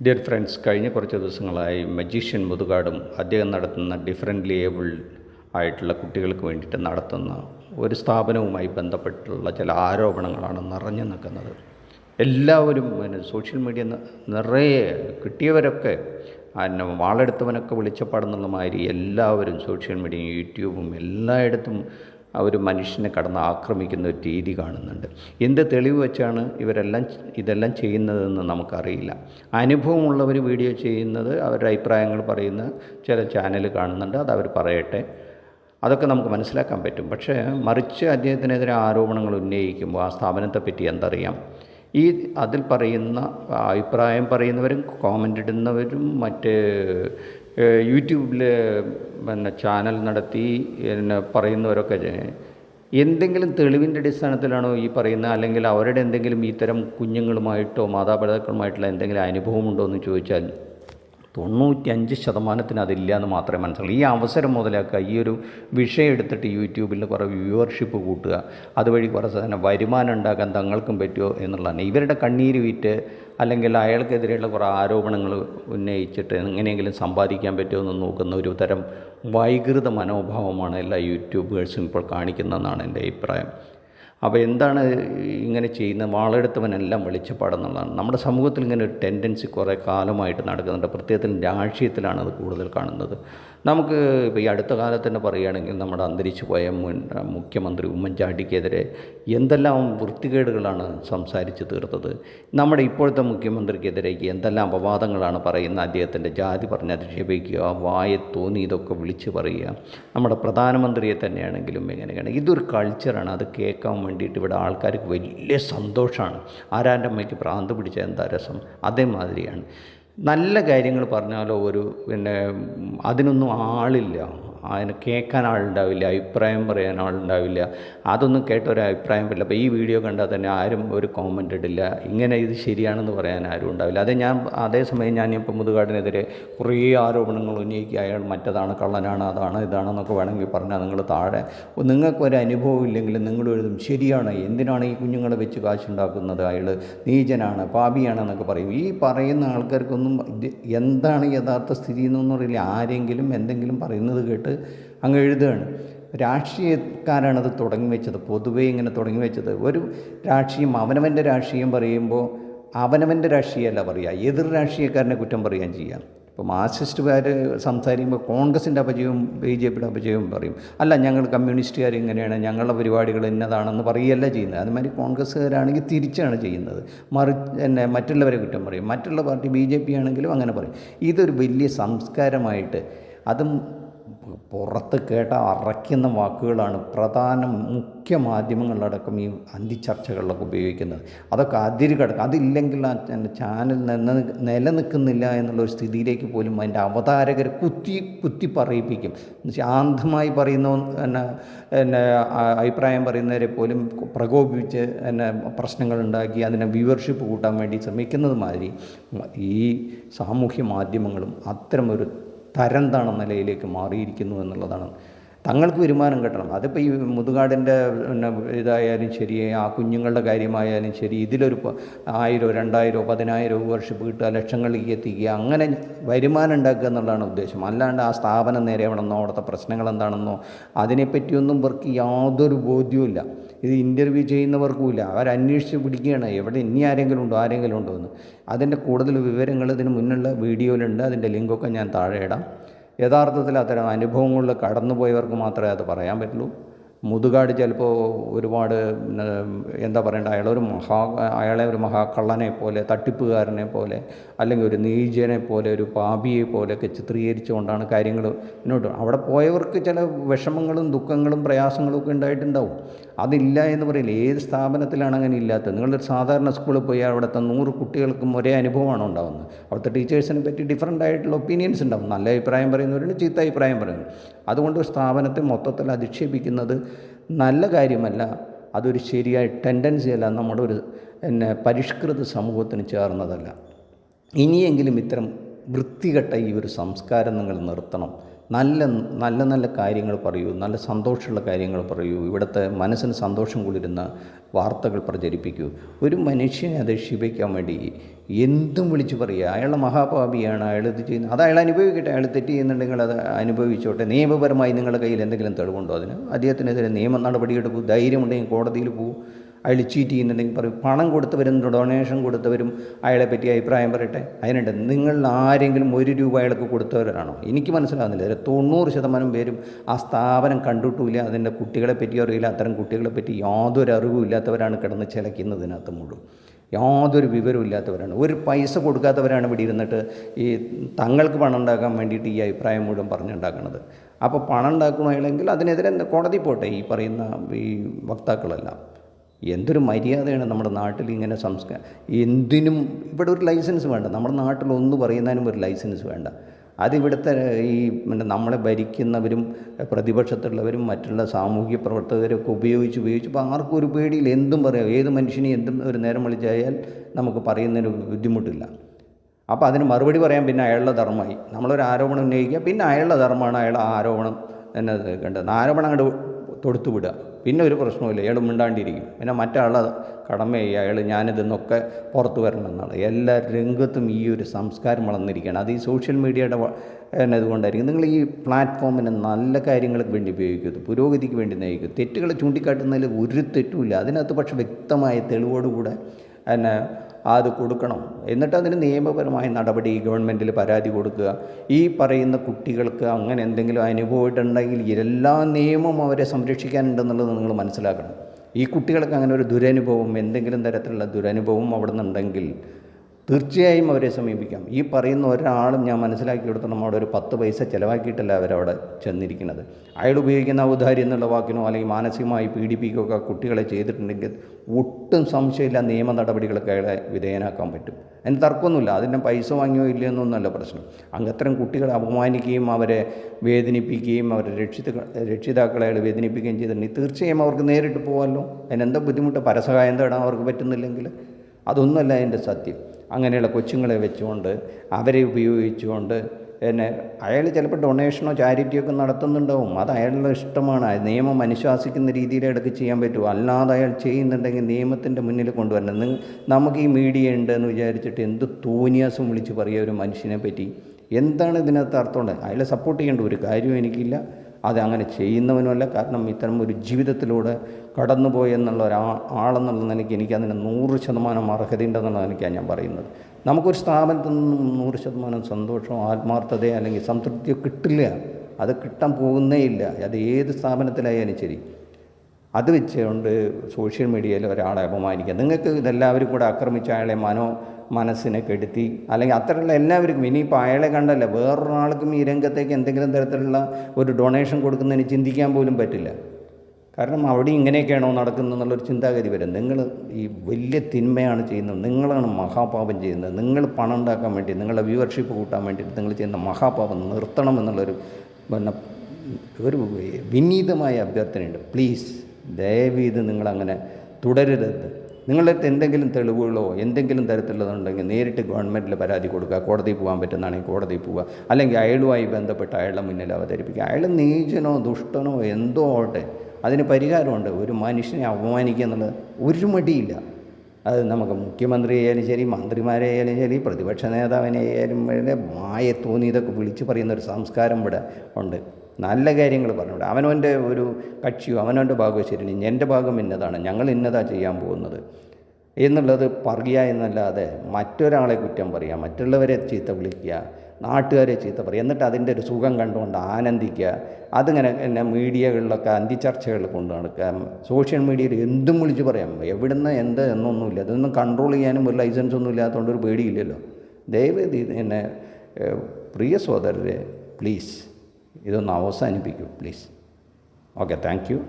Dear friends കഴിഞ്ഞ കുറച്ച് ദിവസങ്ങളായി മജീഷ്യൻ മുതുകാടും അദ്ദേഹം നടത്തുന്ന ഡിഫറെന്റ്ലി ഏബിൾഡ് ആയിട്ടുള്ള കുട്ടികൾക്ക് വേണ്ടിയിട്ട് നടത്തുന്ന ഒരു സ്ഥാപനവുമായി ബന്ധപ്പെട്ടുള്ള ചില ആരോപണങ്ങളാണ് നിറഞ്ഞു നിൽക്കുന്നത്. എല്ലാവരും പിന്നെ സോഷ്യൽ മീഡിയ നിറയെ കിട്ടിയവരൊക്കെ എന്നെ വാളെടുത്തവനൊക്കെ വിളിച്ചപ്പാടെന്നുള്ള മാതിരി എല്ലാവരും സോഷ്യൽ മീഡിയയും യൂട്യൂബും എല്ലായിടത്തും ഒരു മനുഷ്യനെ കടന്ന് ആക്രമിക്കുന്ന ഒരു രീതി കാണുന്നുണ്ട്. എന്ത് തെളിവ് വെച്ചാണ് ഇവരെല്ലാം ഇതെല്ലാം ചെയ്യുന്നതെന്ന് നമുക്കറിയില്ല. അനുഭവമുള്ളവർ വീഡിയോ ചെയ്യുന്നത് അവരുടെ അഭിപ്രായങ്ങൾ പറയുന്ന ചില ചാനൽ കാണുന്നുണ്ട്. അത് അവർ പറയട്ടെ. അതൊക്കെ നമുക്ക് മനസ്സിലാക്കാൻ പറ്റും. പക്ഷേ മറിച്ച് അദ്ദേഹത്തിനെതിരെ ആരോപണങ്ങൾ ഉന്നയിക്കുമ്പോൾ ആ സ്ഥാപനത്തെ പറ്റി എന്തറിയാം? ഈ അതിൽ പറയുന്ന അഭിപ്രായം പറയുന്നവരും കോമന്റ് ഇടുന്നവരും മറ്റ് യൂട്യൂബിൽ പിന്നെ ചാനൽ നടത്തി പിന്നെ പറയുന്നവരൊക്കെ എന്തെങ്കിലും തെളിവിന്റെ അടിസ്ഥാനത്തിലാണോ ഈ പറയുന്നത്? അല്ലെങ്കിൽ അവരുടെ എന്തെങ്കിലും ഇത്തരം കുഞ്ഞുങ്ങളുമായിട്ടോ മാതാപിതാക്കളുമായിട്ടുള്ള എന്തെങ്കിലും അനുഭവമുണ്ടോ എന്ന് ചോദിച്ചാൽ തൊണ്ണൂറ്റഞ്ച് ശതമാനത്തിന് അതില്ല എന്ന് മാത്രമേ മനസ്സിലുള്ളൂ ഈ അവസരം മുതലാക്കുക ഈ ഒരു വിഷയം എടുത്തിട്ട് യൂട്യൂബിൽ കുറേ വ്യൂവർഷിപ്പ് കൂട്ടുക അതുവഴി കുറേ സാധനം വരുമാനം ഉണ്ടാക്കാൻ തങ്ങൾക്കും പറ്റുമോ എന്നുള്ളതാണ്. ഇവരുടെ കണ്ണീര് വിറ്റ് അല്ലെങ്കിൽ അയാൾക്കെതിരെയുള്ള കുറേ ആരോപണങ്ങൾ ഉന്നയിച്ചിട്ട് എങ്ങനെയെങ്കിലും സമ്പാദിക്കാൻ പറ്റുമോ എന്ന് നോക്കുന്ന ഒരു തരം വൈകൃത മനോഭാവമാണ് എല്ലാ യൂട്യൂബേഴ്സും ഇപ്പോൾ കാണിക്കുന്നതെന്നാണ് എന്റെ അഭിപ്രായം. അപ്പോൾ എന്താണ് ഇങ്ങനെ ചെയ്യുന്ന വാളെടുത്തവനെല്ലാം വെളിച്ചപ്പാടെന്നുള്ളതാണ്. നമ്മുടെ സമൂഹത്തിൽ ഇങ്ങനെ ഒരു ടെൻഡൻസി കുറേ കാലമായിട്ട് നടക്കുന്നുണ്ട്. പ്രത്യേകത്തിൽ രാഷ്ട്രീയത്തിലാണ് അത് കൂടുതൽ കാണുന്നത്. നമുക്ക് ഇപ്പോൾ ഈ അടുത്ത കാലത്ത് തന്നെ പറയുകയാണെങ്കിൽ നമ്മുടെ അന്തരിച്ചു പോയ മുൻ മുഖ്യമന്ത്രി ഉമ്മൻചാണ്ടിക്കെതിരെ എന്തെല്ലാം വൃത്തികേടുകളാണ് സംസാരിച്ച് തീർത്തത്. നമ്മുടെ ഇപ്പോഴത്തെ മുഖ്യമന്ത്രിക്കെതിരെ എന്തെല്ലാം അപവാദങ്ങളാണ് പറയുന്ന അദ്ദേഹത്തിന്റെ ജാതി പറഞ്ഞ് അധിക്ഷേപിക്കുക വായ തോന്നി ഇതൊക്കെ വിളിച്ച് പറയുക. നമ്മുടെ പ്രധാനമന്ത്രിയെ തന്നെയാണെങ്കിലും എങ്ങനെയാണ് ഇതൊരു കൾച്ചറാണ് അത് കേൾക്കാൻ വേണ്ടിയിട്ട് ഇവിടെ ആൾക്കാർക്ക് വലിയ സന്തോഷമാണ്. ആരാന്റെ അമ്മയ്ക്ക് പ്രാന്ത് പിടിച്ച എന്താ രസം? അതേമാതിരിയാണ്. നല്ല കാര്യങ്ങൾ പറഞ്ഞാലോ ഒരു പിന്നെ അതിനൊന്നും ആളില്ല. അതിന് കേൾക്കാൻ ആളുണ്ടാവില്ല അഭിപ്രായം പറയാൻ ആളുണ്ടാവില്ല. അതൊന്നും കേട്ട അഭിപ്രായം പറ്റില്ല അപ്പോൾ ഈ വീഡിയോ കണ്ടാൽ തന്നെ ആരും ഒരു കോമന്റ് ഇടില്ല. ഇങ്ങനെ ഇത് ശരിയാണെന്ന് പറയാൻ ആരും ഉണ്ടാവില്ല. അതേ ഞാൻ അതേസമയം ഞാൻ ഇപ്പോൾ മുതുകാടിനെതിരെ കുറേ ആരോപണങ്ങൾ ഉന്നയിക്കുക അയാൾ മറ്റതാണ് കള്ളനാണ് അതാണ് ഇതാണെന്നൊക്കെ വേണമെങ്കിൽ പറഞ്ഞാൽ നിങ്ങൾ താഴെ നിങ്ങൾക്കൊരു അനുഭവം ഇല്ലെങ്കിൽ നിങ്ങൾ എഴുതും ശരിയാണ് എന്തിനാണ് ഈ കുഞ്ഞുങ്ങളെ വെച്ച് കാശുണ്ടാക്കുന്നത് അയാൾ നീചനാണ് പാപിയാണെന്നൊക്കെ പറയും. ഈ പറയുന്ന ആൾക്കാർക്കൊന്നും എന്താണ് യഥാർത്ഥ സ്ഥിതി എന്നൊന്നും അറിയില്ല. ആരെങ്കിലും എന്തെങ്കിലും പറയുന്നത് കേട്ട് അങ്ങ് എഴുതുകയാണ്. രാഷ്ട്രീയക്കാരാണ് അത് തുടങ്ങി വെച്ചത് പൊതുവേ ഇങ്ങനെ തുടങ്ങി വെച്ചത്. ഒരു രാഷ്ട്രീയം അവനവന്റെ രാഷ്ട്രീയം പറയുമ്പോൾ അവനവന്റെ രാഷ്ട്രീയമല്ല പറയുക എതിർ രാഷ്ട്രീയക്കാരനെ കുറ്റം പറയുകയും ചെയ്യാം. ഇപ്പോൾ മാർക്സിസ്റ്റുകാർ സംസാരിക്കുമ്പോൾ കോൺഗ്രസിന്റെ അപജയവും ബി ജെ പിയുടെ അപജയവും പറയും. അല്ല ഞങ്ങൾ കമ്മ്യൂണിസ്റ്റുകാർ ഇങ്ങനെയാണ് ഞങ്ങളുടെ പരിപാടികൾ ഇന്നതാണെന്ന് പറയുകയല്ല ചെയ്യുന്നത്. അതുമാതിരി കോൺഗ്രസ്സുകാരാണെങ്കിൽ തിരിച്ചാണ് ചെയ്യുന്നത്. മറി എന്നെ മറ്റുള്ളവരെ കുറ്റം പറയും. മറ്റുള്ള പാർട്ടി ബി ജെ പി ആണെങ്കിലും അങ്ങനെ പറയും. ഇതൊരു വലിയ സംസ്കാരമായിട്ട് അതും പുറത്ത് കേട്ട അറയ്ക്കുന്ന വാക്കുകളാണ് പ്രധാന മുഖ്യ മാധ്യമങ്ങളിലടക്കം ഈ അന്തിച്ചർച്ചകളിലൊക്കെ ഉപയോഗിക്കുന്നത്. അതൊക്കെ അതിര് കിടക്കും. അതില്ലെങ്കിൽ ആ ചാനൽ നിന്ന് നിലനിൽക്കുന്നില്ല എന്നുള്ളൊരു സ്ഥിതിയിലേക്ക് പോലും അതിന്റെ അവതാരകരെ കുത്തി കുത്തി പറയിപ്പിക്കും. ശാന്തമായി പറയുന്ന എന്നെ എന്നെ അഭിപ്രായം പറയുന്നവരെ പോലും പ്രകോപിപ്പിച്ച് എന്നെ പ്രശ്നങ്ങൾ ഉണ്ടാക്കി അതിനെ വ്യൂവർഷിപ്പ് കൂട്ടാൻ വേണ്ടി ശ്രമിക്കുന്നത് മാതിരി ഈ സാമൂഹ്യ മാധ്യമങ്ങളും അത്തരമൊരു തരം താണ നിലയിലേക്ക് മാറിയിരിക്കുന്നു എന്നുള്ളതാണ് തങ്ങൾക്ക് വരുമാനം കിട്ടണം. അതിപ്പോൾ ഈ മുതുകാടിന്റെ ഇതായാലും ശരി ആ കുഞ്ഞുങ്ങളുടെ കാര്യമായാലും ശരി ഇതിലൊരു ആയിരോ രണ്ടായിരോ പതിനായിരോ വർഷം കിട്ടുക ലക്ഷങ്ങളിലേക്ക് എത്തിക്കുക അങ്ങനെ വരുമാനം ഉണ്ടാക്കുക എന്നുള്ളതാണ് ഉദ്ദേശം. അല്ലാണ്ട് ആ സ്ഥാപനം നേരെയാവണമെന്നോ അവിടുത്തെ പ്രശ്നങ്ങൾ എന്താണെന്നോ അതിനെപ്പറ്റിയൊന്നും ഇവർക്ക് യാതൊരു ബോധ്യവുമില്ല ഇത് ഇന്റർവ്യൂ ചെയ്യുന്നവർക്കുമില്ല അവരന്വേഷിച്ച് പിടിക്കുകയാണ്. എവിടെ ഇനി ആരെങ്കിലും ഉണ്ടോ ആരെങ്കിലും ഉണ്ടോ എന്ന്. അതിന്റെ കൂടുതൽ വിവരങ്ങൾ ഇതിന് മുന്നുള്ള വീഡിയോയിലുണ്ട്. അതിന്റെ ലിങ്കൊക്കെ ഞാൻ താഴെ ഇടാം. യഥാർത്ഥത്തിൽ അത്തരം അനുഭവങ്ങളിൽ കടന്നുപോയവർക്ക് മാത്രമേ അത് പറയാൻ പറ്റുള്ളൂ. മുതുകാട് ചിലപ്പോൾ ഒരുപാട് എന്താ പറയണ്ട അയാളൊരു മഹാ അയാളെ ഒരു മഹാകള്ളനെ പോലെ തട്ടിപ്പുകാരനെ പോലെ അല്ലെങ്കിൽ ഒരു നീചനെ പോലെ ഒരു പാപിയെ പോലെയൊക്കെ ചിത്രീകരിച്ചുകൊണ്ടാണ് കാര്യങ്ങൾ മുന്നോട്ട്. അവിടെ പോയവർക്ക് ചില വിഷമങ്ങളും ദുഃഖങ്ങളും പ്രയാസങ്ങളും ഒക്കെ ഉണ്ടായിട്ടുണ്ടാവും. അതില്ല എന്ന് പറയില്ല. ഏത് സ്ഥാപനത്തിലാണ് അങ്ങനെ ഇല്ലാത്തത്? നിങ്ങളൊരു സാധാരണ സ്കൂളിൽ പോയി അവിടുത്തെ നൂറ് കുട്ടികൾക്കും ഒരേ അനുഭവമാണ് ഉണ്ടാകുന്നത് അവിടുത്തെ ടീച്ചേഴ്സിനെ പറ്റി ഡിഫറന്റ് ആയിട്ടുള്ള ഒപ്പീനിയൻസ് ഉണ്ടാവും. നല്ല അഭിപ്രായം പറയുന്നവരുണ്ട് ചീത്ത അഭിപ്രായം പറയുന്നു അതുകൊണ്ട് സ്ഥാപനത്തെ മൊത്തത്തിൽ അധിക്ഷേപിക്കുന്നത് നല്ല കാര്യമല്ല. അതൊരു ശരിയായ ടെൻഡൻസി അല്ല. നമ്മുടെ ഒരു പിന്നെ പരിഷ്കൃത സമൂഹത്തിന് ചേർന്നതല്ല. ഇനിയെങ്കിലും ഇത്തരം വൃത്തികെട്ട ഈ ഒരു സംസ്കാരം നിങ്ങൾ നിർത്തണം. നല്ല നല്ല നല്ല കാര്യങ്ങൾ പറയൂ നല്ല സന്തോഷമുള്ള കാര്യങ്ങൾ പറയൂ ഇവിടുത്തെ മനസ്സിന് സന്തോഷം കൊള്ളിരുന്ന വാർത്തകൾ പ്രചരിപ്പിക്കൂ. ഒരു മനുഷ്യനെ അത് ശിപിക്കാൻ വേണ്ടി എന്തും വിളിച്ച് പറയുക. അയാളുടെ മഹാപാപിയാണ് അയാൾ ഇത് ചെയ്യുന്നത്. അത് അയാൾ അനുഭവിക്കട്ടെ. അയാൾ തെറ്റ് ചെയ്യുന്നുണ്ടെങ്കിൽ അത് അനുഭവിച്ചോട്ടെ. നിയമപരമായി നിങ്ങളുടെ കയ്യിൽ എന്തെങ്കിലും തെളിവുണ്ടോ അതിന്? അദ്ദേഹത്തിനെതിരെ നിയമ നടപടിയെടുക്കൂ ധൈര്യമുണ്ടെങ്കിൽ കോടതിയിൽ പോകും. അയാൾ ചീറ്റ് ചെയ്യുന്നുണ്ടെങ്കിൽ പറയും പണം കൊടുത്തവരും ഡൊണേഷൻ കൊടുത്തവരും അയാളെ പറ്റി അഭിപ്രായം പറയട്ടെ. അതിനുണ്ട്. നിങ്ങൾ ആരെങ്കിലും ഒരു രൂപ അയാൾക്ക് കൊടുത്തവരാണോ? എനിക്ക് മനസ്സിലാകുന്നില്ല തൊണ്ണൂറ് ശതമാനം പേരും ആ സ്ഥാപനം കണ്ടിട്ടുമില്ല. അതിന്റെ കുട്ടികളെ പറ്റി അറിയില്ല. അത്തരം കുട്ടികളെ പറ്റി യാതൊരു അറിവും ഇല്ലാത്തവരാണ് കിടന്ന് ചിലയ്ക്കുന്നതിനകത്ത് മുഴുവൻ. യാതൊരു വിവരവും ഇല്ലാത്തവരാണ്. ഒരു പൈസ കൊടുക്കാത്തവരാണ് ഇവിടെ ഇരുന്നിട്ട് ഈ തങ്ങൾക്ക് പണം ഉണ്ടാക്കാൻ വേണ്ടിയിട്ട് ഈ അഭിപ്രായം മുഴുവൻ പറഞ്ഞുണ്ടാക്കുന്നത് അപ്പോൾ പണം ഉണ്ടാക്കണമെങ്കിൽ അതിനെതിരെ കോടതി പോട്ടെ ഈ പറയുന്ന ഈ വക്താക്കളെല്ലാം. എന്തൊരു മര്യാദയാണ് നമ്മുടെ നാട്ടിൽ ഇങ്ങനെ സംസ്കാരം എന്തിനും ഇവിടെ ഒരു ലൈസൻസ് വേണ്ട. നമ്മുടെ നാട്ടിൽ ഒന്ന് പറയുന്നതിനും ഒരു ലൈസൻസ് വേണ്ട. അതിവിടുത്തെ ഈ നമ്മളെ ഭരിക്കുന്നവരും പ്രതിപക്ഷത്തുള്ളവരും മറ്റുള്ള സാമൂഹ്യ പ്രവർത്തകരൊക്കെ ഉപയോഗിച്ച് ഉപയോഗിച്ച് ഇപ്പോൾ ആർക്കും ഒരു പേടിയിൽ എന്തും പറയാം. ഏത് മനുഷ്യനെയും എന്തും ഒരു നേരം വിളിച്ചായാൽ നമുക്ക് പറയുന്നതിന് ബുദ്ധിമുട്ടില്ല. അപ്പോൾ അതിന് മറുപടി പറയാം പിന്നെ അയാളുടെ ധർമ്മമായി. നമ്മളൊരു ആരോപണം ഉന്നയിക്കുക. പിന്നെ അയാളുടെ ധർമ്മമാണ് ആ ആരോപണം എന്നത് കണ്ടത്. ആരോപണം അങ്ങോട്ട് തൊടുത്തു വിടുക പിന്നെ ഒരു പ്രശ്നവുമില്ല. അയാൾ മിണ്ടാണ്ടിരിക്കും. പിന്നെ മറ്റാളുടെ കടമയായി അയാൾ ഞാനിതെന്നൊക്കെ പുറത്തു വരണമെന്നാണ്. എല്ലാ രംഗത്തും ഈ ഒരു സംസ്കാരം വളർന്നിരിക്കുകയാണ്. അത് ഈ സോഷ്യൽ മീഡിയയുടെ എന്നെ ഇതുകൊണ്ടായിരിക്കും. നിങ്ങൾ ഈ പ്ലാറ്റ്ഫോമിനെ നല്ല കാര്യങ്ങൾക്ക് വേണ്ടി ഉപയോഗിക്കരുത്. പുരോഗതിക്ക് വേണ്ടി നയിക്കും തെറ്റുകൾ ചൂണ്ടിക്കാട്ടുന്നതിൽ ഒരു തെറ്റുമില്ല. അതിനകത്ത് പക്ഷെ വ്യക്തമായ തെളിവോടുകൂടെ എന്നെ അത് കൊടുക്കണം. എന്നിട്ട് അതിന് നിയമപരമായ നടപടി ഗവൺമെന്റിൽ പരാതി കൊടുക്കുക. ഈ പറയുന്ന കുട്ടികൾക്ക് അങ്ങനെ എന്തെങ്കിലും അനുഭവമായിട്ടുണ്ടെങ്കിൽ എല്ലാ നിയമവും അവരെ സംരക്ഷിക്കാനുണ്ടെന്നുള്ളത് നിങ്ങൾ മനസ്സിലാക്കണം. ഈ കുട്ടികൾക്ക് അങ്ങനെ ഒരു ദുരനുഭവം എന്തെങ്കിലും തരത്തിലുള്ള ദുരനുഭവം അവിടെ നിന്നുണ്ടെങ്കിൽ തീർച്ചയായും അവരെ സമീപിക്കാം. ഈ പറയുന്ന ഒരാളും ഞാൻ മനസ്സിലാക്കി കൊടുത്തണം അവിടെ ഒരു പത്ത് പൈസ ചിലവാക്കിയിട്ടല്ല അവരവിടെ ചെന്നിരിക്കുന്നത്. അയാൾ ഉപയോഗിക്കുന്ന ഔദാര്യം എന്നുള്ള വാക്കിനോ അല്ലെങ്കിൽ മാനസികമായി പീഡിപ്പിക്കുകയൊക്കെ കുട്ടികളെ ചെയ്തിട്ടുണ്ടെങ്കിൽ ഒട്ടും സംശയമില്ല നിയമ നടപടികളൊക്കെ അയാളെ വിധേയനാക്കാൻ പറ്റും. അതിന് തർക്കമൊന്നുമില്ല. അതിന്റെ പൈസ വാങ്ങിയോ ഇല്ലയോ എന്നൊന്നല്ല പ്രശ്നം. അങ്ങത്തരം കുട്ടികളെ അപമാനിക്കുകയും അവരെ വേദനിപ്പിക്കുകയും അവരെ രക്ഷിത രക്ഷിതാക്കളെ അയാൾ വേദനിപ്പിക്കുകയും ചെയ്തിട്ടുണ്ടെങ്കിൽ തീർച്ചയായും അവർക്ക് നേരിട്ട് പോകാമല്ലോ. അതിനെന്താ ബുദ്ധിമുട്ട്? പരസഹായം തേടാൻ അവർക്ക് പറ്റുന്നില്ലെങ്കിൽ? അതൊന്നുമല്ല അതിന്റെ സത്യം. അങ്ങനെയുള്ള കൊച്ചുങ്ങളെ വെച്ചുകൊണ്ട് അവരെ ഉപയോഗിച്ചുകൊണ്ട് എന്നെ അയാൾ ചിലപ്പോൾ ഡൊണേഷനോ ചാരിറ്റിയൊക്കെ നടത്തുന്നുണ്ടാവും. അത് അയാളുടെ ഇഷ്ടമാണ്. നിയമം അനുശാസിക്കുന്ന രീതിയിൽ ഇടയ്ക്ക് ചെയ്യാൻ പറ്റുമോ അല്ലാതെ അയാൾ ചെയ്യുന്നുണ്ടെങ്കിൽ നിയമത്തിന്റെ മുന്നിൽ കൊണ്ടുവരണം. നമുക്ക് ഈ മീഡിയ ഉണ്ട് എന്ന് വിചാരിച്ചിട്ട് എന്ത് തോന്നിയാസം വിളിച്ച് പറയുക ഒരു മനുഷ്യനെ പറ്റി? എന്താണ് ഇതിനകത്ത് അർത്ഥമുള്ളത്? അയാളെ സപ്പോർട്ട് ചെയ്യേണ്ട ഒരു കാര്യവും എനിക്കില്ല. അത് അങ്ങനെ ചെയ്യുന്നവനുമല്ല. കാരണം ഇത്തരം ഒരു ജീവിതത്തിലൂടെ കടന്നുപോയി എന്നുള്ള ഒരു ആളെന്നുള്ള നിലയ്ക്ക് എനിക്ക് അതിന് നൂറ് ശതമാനം അർഹതയുണ്ടെന്നുള്ള നിലയ്ക്കാണ് ഞാൻ പറയുന്നത്. നമുക്കൊരു സ്ഥാപനത്തിൽ നിന്നും നൂറ് ശതമാനം സന്തോഷമോ ആത്മാർത്ഥതയോ അല്ലെങ്കിൽ സംതൃപ്തിയോ കിട്ടില്ല. അത് കിട്ടാൻ പോകുന്നേ ഇല്ല. അത് ഏത് സ്ഥാപനത്തിലായാലും ശരി. അത് വെച്ചുകൊണ്ട് സോഷ്യൽ മീഡിയയിൽ ഒരാളെ അപമാനിക്കുക. നിങ്ങൾക്ക് ഇതെല്ലാവരും കൂടെ ആക്രമിച്ച അയാളെ മനോ മനസ്സിനെ കെടുത്തി അല്ലെങ്കിൽ അത്തരമുള്ള എല്ലാവർക്കും ഇനിയിപ്പോൾ അയാളെ കണ്ടല്ല വേറൊരാൾക്കും ഈ രംഗത്തേക്ക് എന്തെങ്കിലും തരത്തിലുള്ള ഒരു ഡൊണേഷൻ കൊടുക്കുന്നതിന് ചിന്തിക്കാൻ പോലും പറ്റില്ല. കാരണം അവിടെ ഇങ്ങനെയൊക്കെയാണോ നടക്കുന്നത് എന്നുള്ളൊരു ചിന്താഗതി വരും. നിങ്ങൾ ഈ വലിയ തിന്മയാണ് ചെയ്യുന്നത്. നിങ്ങളാണ് മഹാപാപം ചെയ്യുന്നത്. നിങ്ങൾ പണം ഉണ്ടാക്കാൻ വേണ്ടി നിങ്ങളുടെ വ്യൂവർഷിപ്പ് കൂട്ടാൻ വേണ്ടിയിട്ട് നിങ്ങൾ ചെയ്യുന്ന മഹാപാപം നിർത്തണം എന്നുള്ളൊരു പിന്നെ ഒരു വിനീതമായ അഭ്യർത്ഥനയുണ്ട്. പ്ലീസ് ദയവീത് നിങ്ങളങ്ങനെ തുടരരുത്. നിങ്ങളുടെ അടുത്ത് എന്തെങ്കിലും തെളിവുകളോ എന്തെങ്കിലും തരത്തിലുള്ളതുണ്ടെങ്കിൽ നേരിട്ട് ഗവൺമെന്റിൽ പരാതി കൊടുക്കുക. കോടതിയിൽ പോകാൻ പറ്റുന്നതാണെങ്കിൽ കോടതിയിൽ പോവുക. അല്ലെങ്കിൽ അയാളുമായി ബന്ധപ്പെട്ട് അയാളുടെ മുന്നിൽ അവതരിപ്പിക്കുക. അയാൾ നീചനോ ദുഷ്ടനോ എന്തോ ആവട്ടെ അതിന് പരിഹാരമുണ്ട്. ഒരു മനുഷ്യനെ അപമാനിക്കുക എന്നുള്ളത് ഒരു മടിയില്ല. അത് നമുക്ക് മുഖ്യമന്ത്രി ആയാലും ശരി മന്ത്രിമാരെ ആയാലും ശരി പ്രതിപക്ഷ നേതാവിനെ ആയാലും മായ തോന്നി ഇതൊക്കെ വിളിച്ചു പറയുന്ന ഒരു സംസ്കാരം ഇവിടെ ഉണ്ട്. നല്ല കാര്യങ്ങൾ പറഞ്ഞുവിടെ അവനവന്റെ ഒരു കക്ഷിയോ അവനവന്റെ ഭാഗമോ ശരി എന്റെ ഭാഗം ഇന്നതാണ്. ഞങ്ങൾ ഇന്നതാ ചെയ്യാൻ പോകുന്നത്. എന്നുള്ളത് പറയുക എന്നല്ലാതെ മറ്റൊരാളെ കുറ്റം പറയുക മറ്റുള്ളവരെ ചീത്ത വിളിക്കുക നാട്ടുകാരെ ചീത്ത പറയുക എന്നിട്ട് അതിന്റെ ഒരു സുഖം കണ്ടുകൊണ്ട് ആനന്ദിക്കുക അതിങ്ങനെ എന്നെ മീഡിയകളിലൊക്കെ അന്തിച്ചർച്ചകൾ കൊണ്ട് നടക്കുക. സോഷ്യൽ മീഡിയയിൽ എന്തും വിളിച്ച് പറയാം. എവിടുന്ന് എന്ത് എന്നൊന്നുമില്ല. അതൊന്നും കൺട്രോൾ ചെയ്യാനും ഒരു ലൈസൻസ് ഒന്നും ഇല്ലാത്തതുകൊണ്ട് ഒരു പേടിയില്ലല്ലോ. ദയവേദി എന്നെ പ്രിയ സോദരരെ പ്ലീസ് ഇതൊന്ന് അവസാനിപ്പിക്കൂ പ്ലീസ് ഓക്കെ താങ്ക് യു